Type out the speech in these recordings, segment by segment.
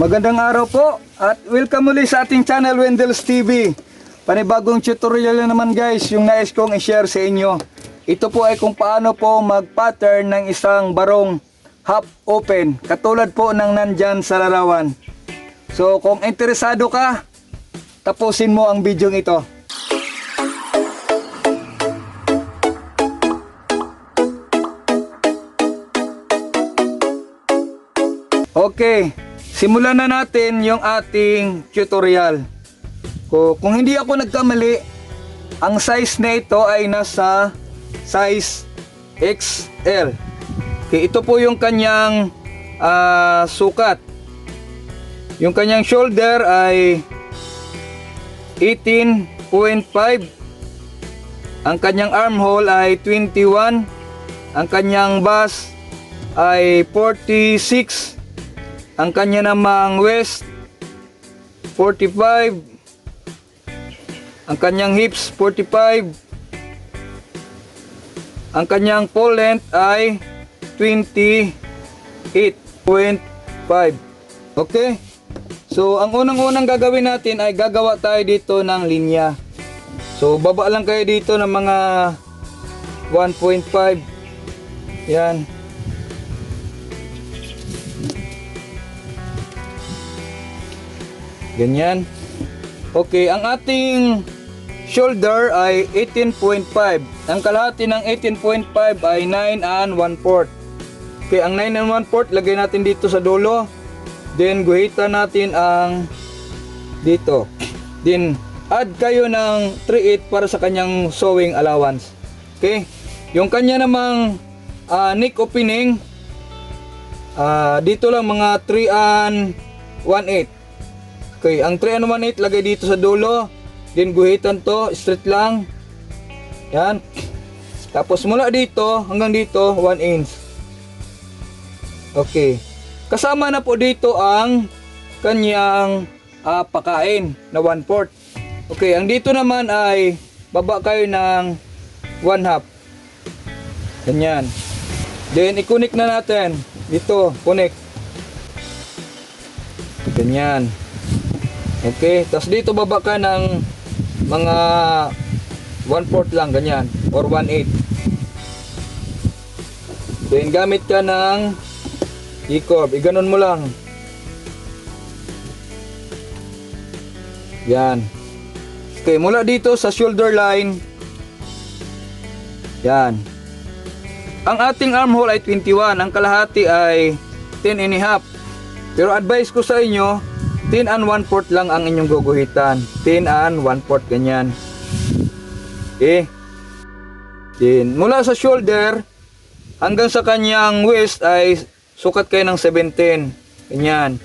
Magandang araw po at welcome muli sa ating channel Wendell's TV. Panibagong tutorial na naman guys yung nais kong i-share sa inyo. Ito po ay kung paano po mag-pattern ng isang barong half open katulad po ng nandyan sa larawan. So kung interesado ka, tapusin mo ang video ito. Okay, simulan na natin yung ating tutorial. Kung, hindi ako nagkamali, ang size na ito ay nasa size XL. Okay, ito po yung kanyang ah, sukat. Yung kanyang shoulder ay 18.5. Ang kanyang armhole ay 21. Ang kanyang bust ay 46. Ang kanya namang waist 45. Ang kanyang hips 45. Ang kanyang pole length ay 28.5. Okay? So, ang unang-unang gagawin natin ay gagawa tayo dito ng linya. So, baba lang kayo dito ng mga 1.5. Yan. Ganyan. Okay, ang ating shoulder ay 18.5. Ang kalahati ng 18.5 ay 9 and 1 fourth. Okay, ang 9 and 1 fourth lagay natin dito sa dulo. Then guhitan natin ang dito. Then add kayo ng 3/8 para sa kanyang sewing allowance. Okay? Yung kanya namang ah, neck opening ah, dito lang mga 3 and 1/8. Okay, ang 3 and 1/8 lagay dito sa dulo. Then guhitan to, straight lang. Yan. Tapos mula dito hanggang dito 1 inch. Okay. Kasama na po dito ang kanyang ah, pakain na 1 fourth. Okay, ang dito naman ay baba kayo ng 1 half. Ganyan. Then i-connect na natin. Dito, connect. Ganyan. Okay, tapos dito baba ka ng mga 1 fourth lang ganyan or 1 8. Then gamit ka ng E-curve, iganon mo lang. Yan. Okay, mula dito sa shoulder line. Yan. Ang ating armhole ay 21, ang kalahati ay 10 and a half. Pero advice ko sa inyo, 10 and 1 fourth lang ang inyong guguhitan. 10 and 1 fourth ganyan. Okay. Then, mula sa shoulder hanggang sa kanyang waist ay sukat kayo ng 17. Ganyan.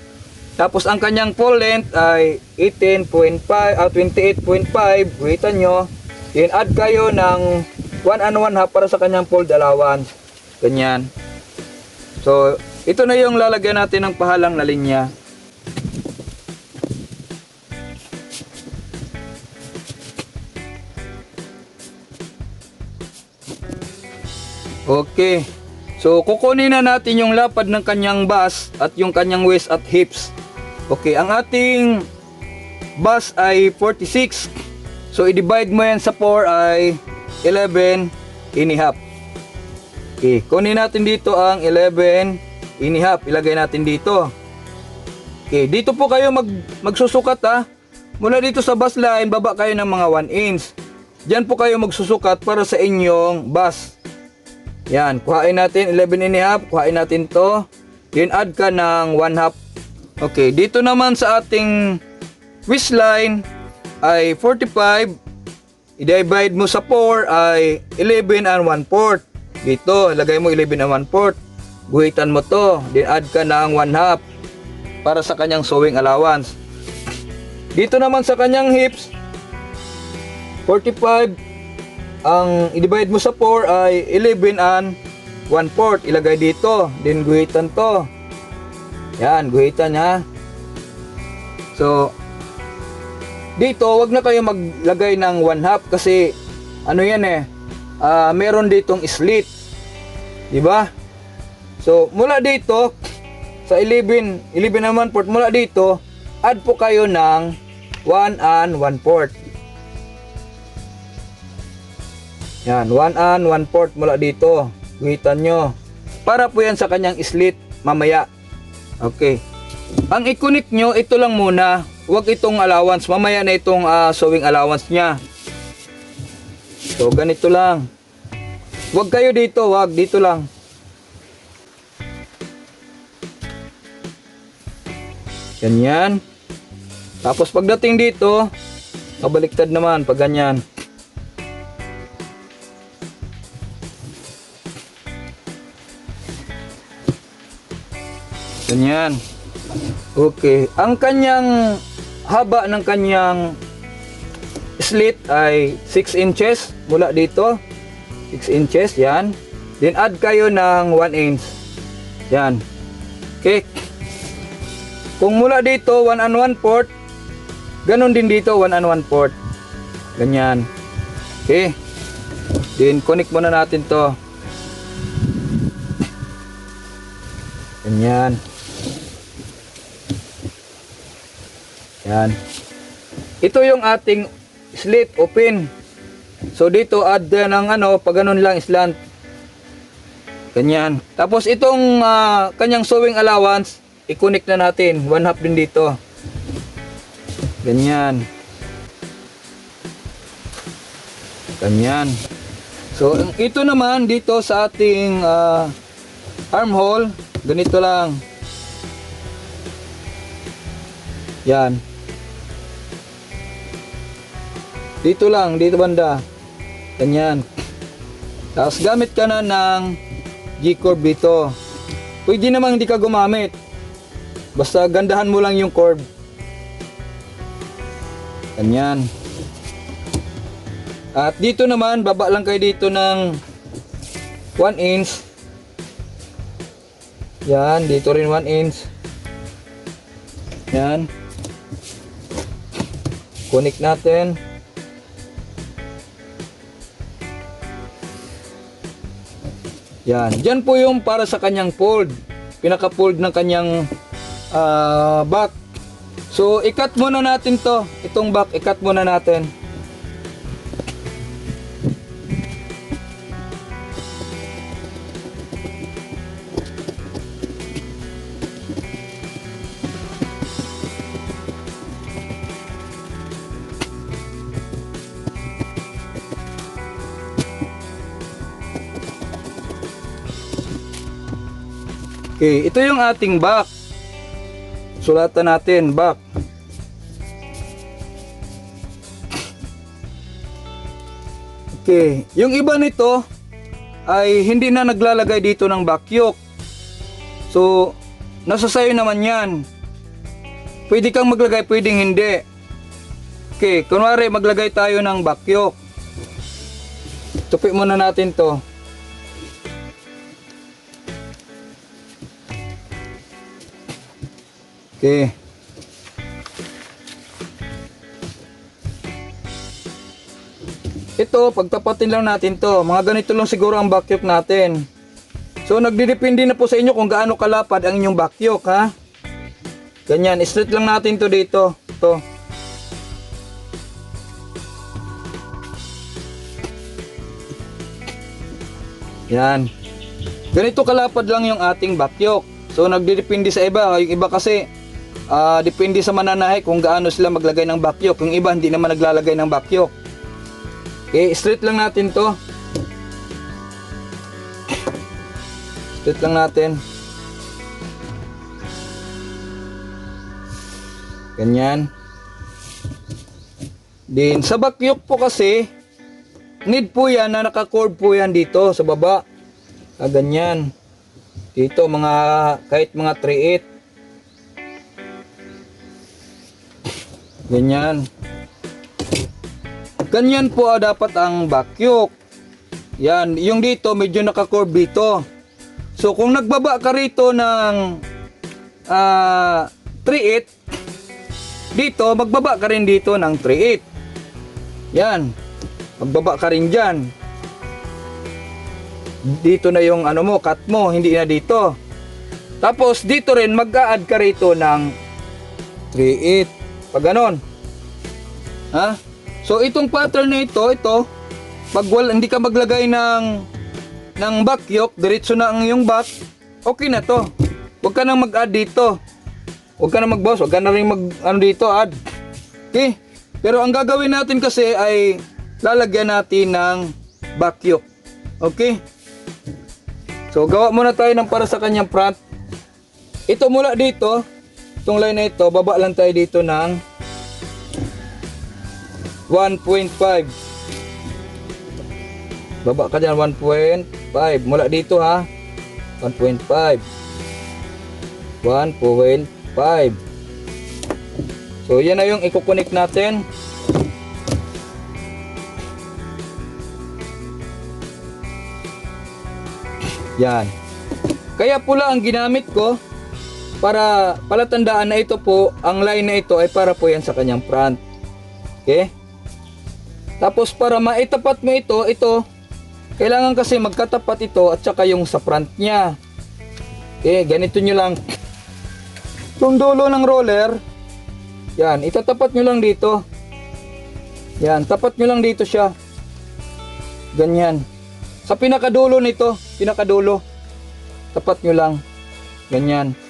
Tapos ang kanyang pole length ay 18.5 ah 28.5. Guhitan nyo. Then add kayo ng 1 and 1 half para sa kanyang fold allowance. Ganyan. So, ito na yung lalagyan natin ng pahalang na linya. Okay. So, kukunin na natin yung lapad ng kanyang bus at yung kanyang waist at hips. Okay, ang ating bus ay 46. So, i-divide mo yan sa 4 ay 11 and. Okay, kunin natin dito ang 11 and. Ilagay natin dito. Okay, dito po kayo mag, magsusukat ha. Mula dito sa bus line, baba kayo ng mga 1 inch. Diyan po kayo magsusukat para sa inyong bus. Yan, kuhain natin 11 and a half, kuhain natin to. Then add ka ng 1 half. Okay, dito naman sa ating waistline ay 45. I-divide mo sa 4 ay 11 and 1 fourth. Dito, lagay mo 11 and 1 fourth. Guhitan mo to. Then add ka ng 1 half para sa kanyang sewing allowance. Dito naman sa kanyang hips 45 ang i-divide mo sa 4 ay 11 and 1 fourth. Ilagay dito. Then guhitan to. Yan, guhitan ha. So, dito, wag na kayo maglagay ng 1 half kasi ano yan eh, ah, meron ditong slit. Di ba? So, mula dito sa 11, 11 naman port mula dito, add po kayo ng 1 and 1 port. Yan, 1 and 1 port mula dito. Guhitan nyo. Para po yan sa kanyang slit mamaya. Okay. Ang i-connect nyo, ito lang muna. Huwag itong allowance. Mamaya na itong ah, sewing allowance niya. So, ganito lang. Huwag kayo dito, wag. Dito lang. Ganyan. Tapos pagdating dito, kabaliktad naman pag ganyan. Ganyan. Okay. Ang kanyang haba ng kanyang slit ay 6 inches mula dito. 6 inches, yan. Then add kayo ng 1 inch. Yan. Okay. Kung mula dito 1 and 1 port, ganun din dito 1 and 1 port. Ganyan. Okay. Then connect muna natin to. Ganyan. Yan. Ito yung ating slit open. So dito add ng ano, pag ganun lang slant. Ganyan. Tapos itong ah, kanyang sewing allowance, i-connect na natin. One half din dito. Ganyan. Ganyan. So ito naman dito sa ating ah, armhole, ganito lang. Yan. Dito lang, dito banda. Ganyan. Tapos gamit ka na ng G-curve dito. Pwede namang hindi ka gumamit. Basta gandahan mo lang yung curve. Ganyan. At dito naman, baba lang kayo dito ng 1 inch. Yan, dito rin 1 inch. Yan. Connect natin. Yan. Diyan po yung para sa kanyang fold. Pinaka-fold ng kanyang ah, back. So, ikat muna natin to. Itong back, ikat muna natin. Okay, ito yung ating back. Sulatan natin, back. Okay, yung iba nito ay hindi na naglalagay dito ng back yoke. So, nasa sayo naman yan. Pwede kang maglagay, pwedeng hindi. Okay, kunwari maglagay tayo ng back yoke. Tupi muna natin to. Okay. Ito, pagtapatin lang natin to. Mga ganito lang siguro ang backyok natin. So, nagdidepende na po sa inyo kung gaano kalapad ang inyong backyok, ha? Ganyan, straight lang natin to dito. To. Yan. Ganito kalapad lang yung ating backyok. So nagdidepende sa iba, yung iba kasi ah depende sa mananahe kung gaano sila maglagay ng bakyok. Yung iba hindi naman naglalagay ng bakyok. Okay, straight lang natin 'to. Straight lang natin. Ganyan. Din sa bakyok po kasi need po yan na naka-cord po yan dito sa baba. Ah, ganyan. Dito mga kahit mga 3.8. Ganyan. Ganyan po ah, dapat ang bakyok. Yan, yung dito medyo naka-curve dito. So kung nagbaba ka rito ng ah 3.8 dito, magbaba ka rin dito ng 3.8. Yan. Magbaba ka rin dyan dito na yung ano mo, cut mo, hindi na dito. Tapos dito rin mag-a-add ka rito ng 3.8. Pag ganon. Ha? So itong pattern na ito, ito, pag wala, hindi ka maglagay ng ng back yoke, diretso na ang iyong back, okay na to. Huwag ka nang mag-add dito. Huwag ka na mag-boss, huwag ka na rin mag ano dito, add. Okay? Pero ang gagawin natin kasi ay lalagyan natin ng back yoke. Okay? So gawa muna tayo ng para sa kanyang front. Ito mula dito, itong line na ito, baba lang tayo dito ng 1.5. Baba ka dyan, 1.5. Mula dito ha. 1.5. 1.5. So, yan na yung i-connect natin. Yan. Kaya pula ang ginamit ko para palatandaan na ito po, ang line na ito ay para po yan sa kanyang front. Okay? Tapos para maitapat mo ito, ito, kailangan kasi magkatapat ito at saka yung sa front niya. Okay, ganito nyo lang. Yung dulo ng roller, yan, itatapat nyo lang dito. Yan, tapat nyo lang dito siya. Ganyan. Sa pinakadulo nito, pinakadulo. Tapat nyo lang. Ganyan.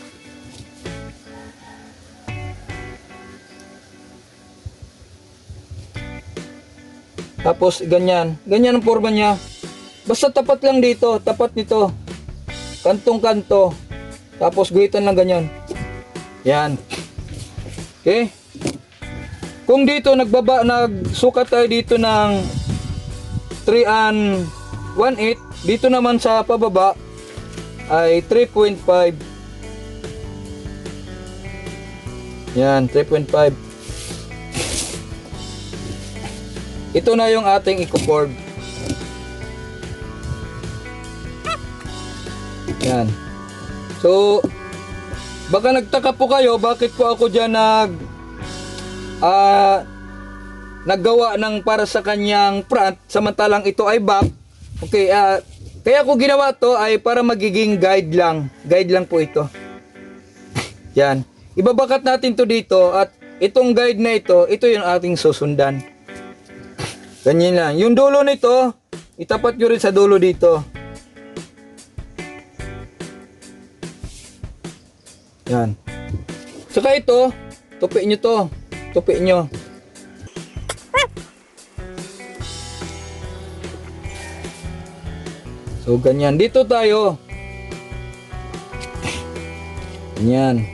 Tapos ganyan. Ganyan ang forma niya. Basta tapat lang dito, tapat nito. Kantong kanto. Tapos guhitan lang ganyan. Yan. Okay? Kung dito nagbaba nagsukat tayo dito ng 3 and 1/8, dito naman sa pababa ay 3.5. Yan, 3.5. Ito na yung ating eco-board. Yan. So, baka nagtaka po kayo bakit po ako dyan nag ah naggawa ng para sa kanyang front samantalang ito ay back. Okay, ah kaya ko ginawa to ay para magiging guide lang. Guide lang po ito. Yan. Ibabakat natin to dito at itong guide na ito, ito yung ating susundan. Ganyan lang. Yung dulo nito, itapat nyo rin sa dulo dito. Yan. Saka ito, tupi nyo to. Tupi nyo. So, ganyan. Dito tayo. Ganyan.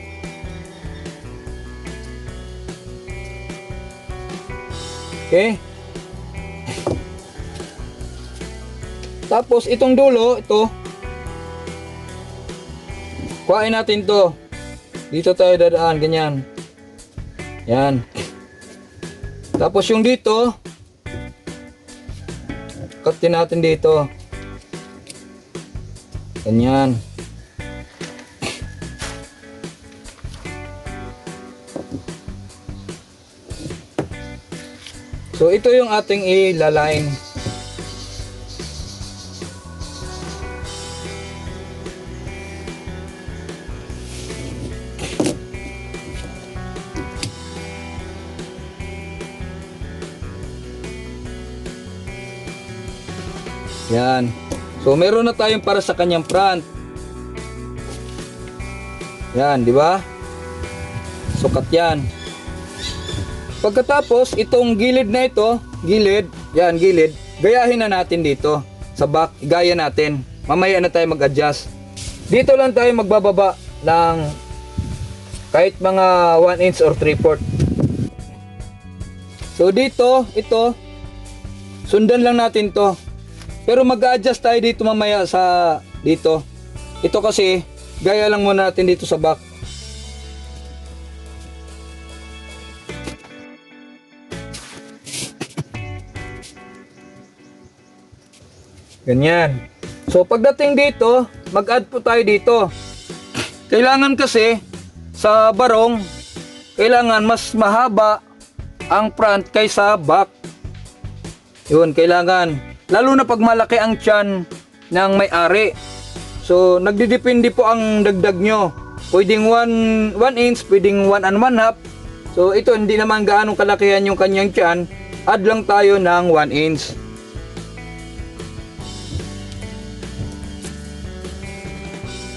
Okay? Tapos, itong dulo, ito. Kuhain natin to. Dito tayo dadaan, ganyan. Yan. Tapos yung dito, katin natin dito. Ganyan. So ito yung ating ilaline. Yan. So meron na tayong para sa kanyang front. Yan, di ba? Sukat yan. Pagkatapos, itong gilid na ito, gilid, yan, gilid, gayahin na natin dito. Sa back, gaya natin. Mamaya na tayo mag-adjust. Dito lang tayo magbababa ng kahit mga 1 inch or 3 4 So dito, ito, sundan lang natin to. Pero mag-adjust tayo dito mamaya sa dito. Ito kasi, gaya lang muna natin dito sa back. Ganyan. So pagdating dito, mag-add po tayo dito. Kailangan kasi sa barong, kailangan mas mahaba ang front kaysa back. Yun, kailangan. Lalo na pag malaki ang tiyan ng may-ari. So, nagdidepende po ang dagdag nyo. Pwedeng 1 1 inch, pwedeng 1 and 1 half. So, ito hindi naman gaano kalakihan yung kanyang tiyan. Add lang tayo ng 1 inch.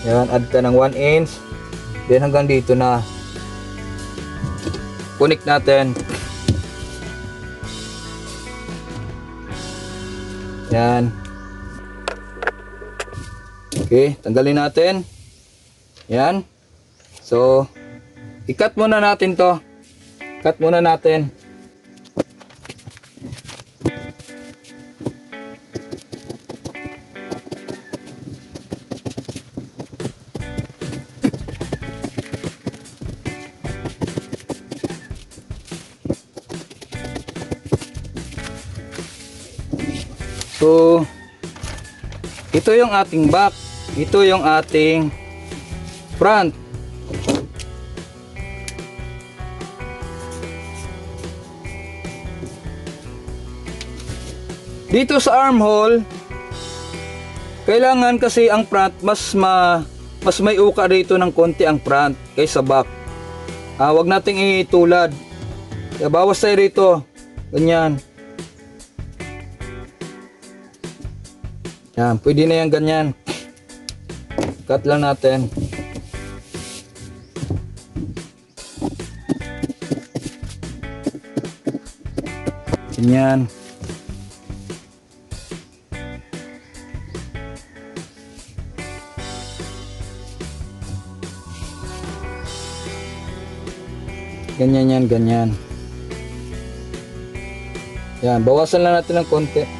Yan, add ka ng 1 inch. Then hanggang dito na. Connect natin. Yan. Okay, tanggalin natin. Yan. So, i-cut muna natin to. Cut muna natin. Ito yung ating back. Ito yung ating front. Dito sa armhole, kailangan kasi ang front mas ma mas may uka dito ng konti ang front kaysa back. Ah, wag nating itulad. Bawas tayo rito. Ganyan. Yan, pwede na yan ganyan. Cut lang natin. Ganyan. Ganyan yan, ganyan. Yan, bawasan lang natin ng konti.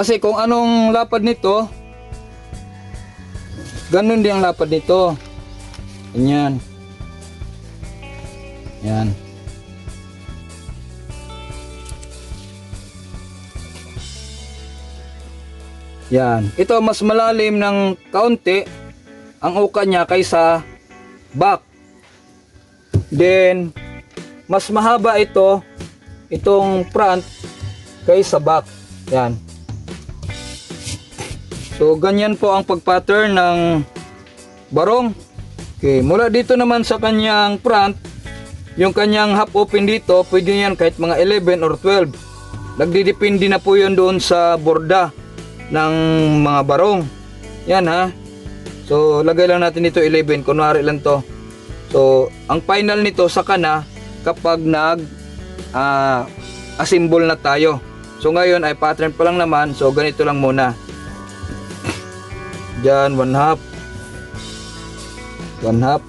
Kasi kung anong lapad nito, ganun din ang lapad nito. Ganyan. Yan. Yan. Ito mas malalim ng kaunti ang uka niya kaysa back. Then, mas mahaba ito, itong front kaysa back. Yan. So, ganyan po ang pag-pattern ng barong. Okay, mula dito naman sa kanyang front, yung kanyang half open dito, pwede yan kahit mga 11 or 12. Nagdidepende na po yun doon sa borda ng mga barong. Yan ha. So, lagay lang natin dito 11, kunwari lang to. So, ang final nito sa kana kapag nag ah, assemble na tayo. So ngayon ay pattern pa lang naman. So ganito lang muna. Diyan, one half. One half.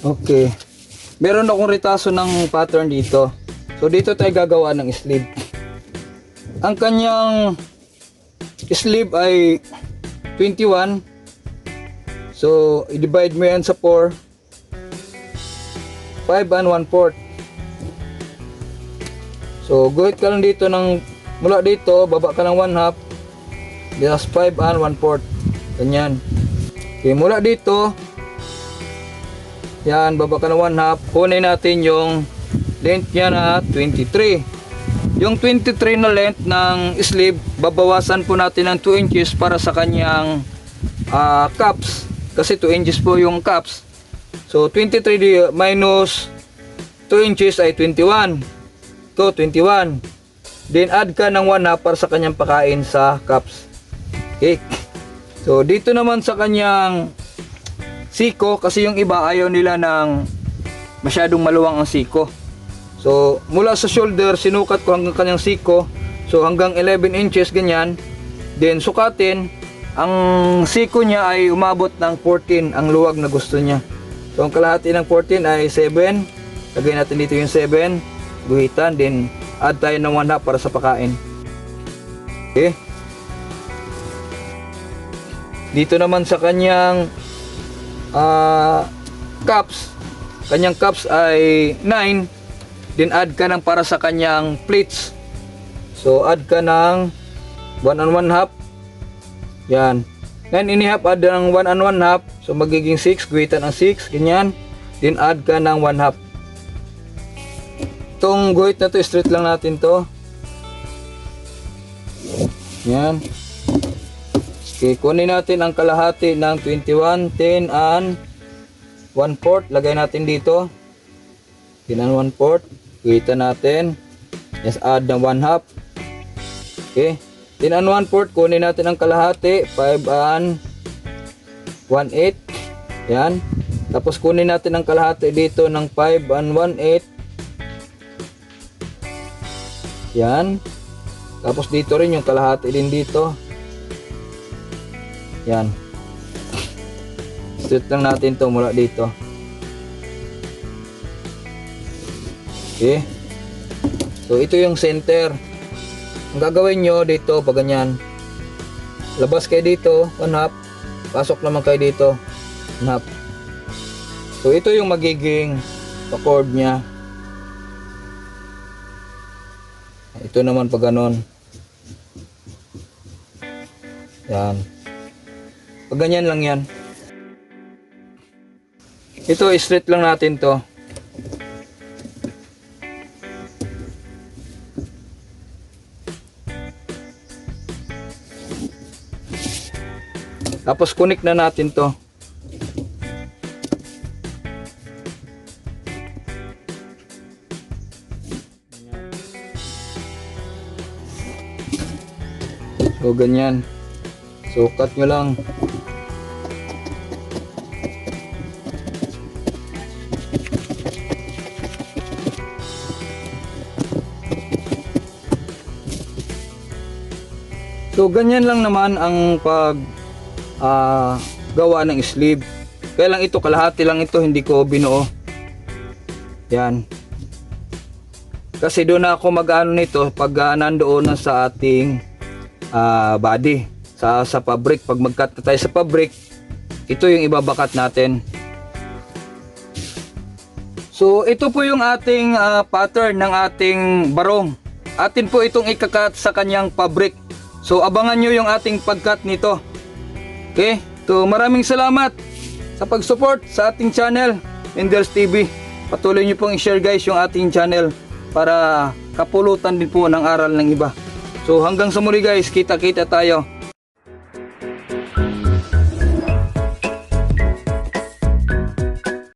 Okay. Meron akong retaso ng pattern dito. So dito tayo gagawa ng sleeve. Ang kanyang sleeve ay 21. So i-divide mo yan sa 4. 5 and 1 fourth. So guhit ka lang dito ng mula dito, baba ka ng 1 half. Just 5 and 1 fourth. Ganyan. Okay, mula dito, yan, baba ka ng 1 half. Kunin natin yung length niya na 23. Yung 23 na length ng sleeve, babawasan po natin ng 2 inches para sa kanyang ah, cups. Kasi 2 inches po yung cups. So, 23 di- minus 2 inches ay 21. Ito, 21. Then, add ka ng 1 half para sa kanyang pakain sa cups. Okay. So, dito naman sa kanyang siko kasi yung iba ayaw nila ng masyadong maluwang ang siko. So, mula sa shoulder, sinukat ko hanggang kanyang siko. So, hanggang 11 inches, ganyan. Then, sukatin. ang siko niya ay umabot ng 14 ang luwag na gusto niya. So ang kalahati ng 14 ay 7. Lagay natin dito yung 7. Guhitan, then add tayo ng 1 half para sa pakain. Okay. Dito naman sa kanyang ah cups, kanyang cups ay 9. Then add ka ng para sa kanyang plates. So add ka ng 1 and 1 half. Yan. 9 and half add ng 1 and 1 half. So magiging 6, guhitan ang 6, ganyan. Then add ka ng 1 half. Itong guhit na to, straight lang natin to. Yan. Okay, kunin natin ang kalahati ng 21, 10, and 1 fourth. Lagay natin dito. 10 and 1 fourth. Guhitan natin. Yes, add ng 1 half. Okay. 10 and 1 fourth. Kunin natin ang kalahati. 5 and 1 eighth. Yan. Tapos kunin natin ang kalahati dito ng 5 and 1 eighth. Yan. Tapos dito rin yung kalahati din dito. Yan. Straight lang natin to mula dito. Okay. So ito yung center. Ang gagawin nyo dito pag ganyan. Labas kayo dito, one half. Pasok naman kayo dito, one half. So ito yung magiging chord niya. Ito naman pag ganon. Yan. Pag ganyan lang yan. Ito, straight lang natin to. Tapos connect na natin to. So ganyan. So cut nyo lang. So ganyan lang naman ang pag ah, gawa ng sleeve. Kaya lang ito kalahati lang ito hindi ko binuo. Yan. Kasi doon ako mag-ano nito pag ah, nandoon na sa ating ah, body sa sa fabric pag mag-cut na tayo sa fabric ito yung ibabakat natin so ito po yung ating ah, pattern ng ating barong atin po itong ikakat sa kanyang fabric so abangan nyo yung ating pagkat nito okay so maraming salamat sa pag-support sa ating channel Endels TV patuloy nyo pong i-share guys yung ating channel para kapulutan din po ng aral ng iba. So hanggang sa muli guys, kita-kita tayo